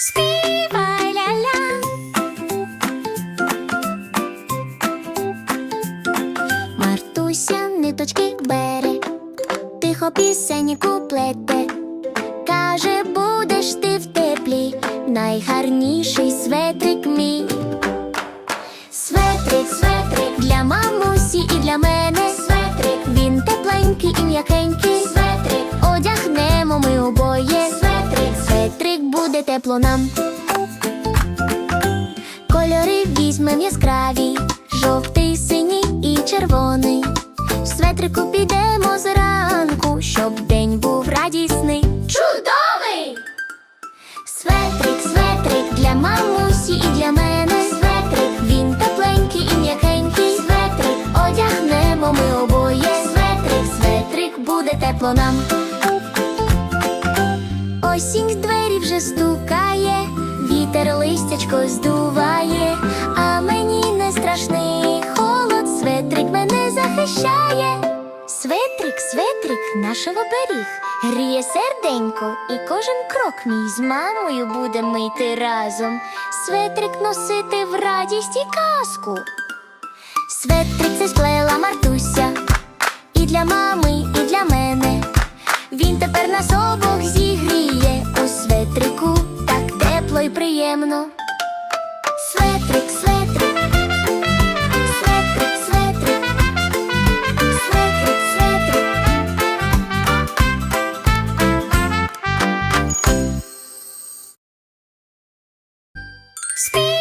Співай ля-ля. Мартуся ниточки бере, тихо пісені куплете. Каже, будеш ти в теплі, найгарніший светрик мій. Светрик, светрик для мамусі і для мене. Светрик, він тепленький і м'якенький. Тепло нам. Кольори візьмем яскраві, жовтий, синій і червоний. В светрику підемо зранку, щоб день був радісний. Чудовий! Светрик, светрик для мамусі і для мене. Светрик, він тепленький і м'якенький. Светрик, одягнемо ми обоє. Светрик, светрик, буде тепло нам. Осінь вже стукає, вітер листячко здуває, а мені не страшний холод, светрик мене захищає. Светрик, светрик, наш оберіг, гріє серденько, і кожен крок мій з мамою буде мити разом. Светрик носити в радість і казку. Светрик це сплела приємно. Светрик, светрик, светрик, светрик, светрик,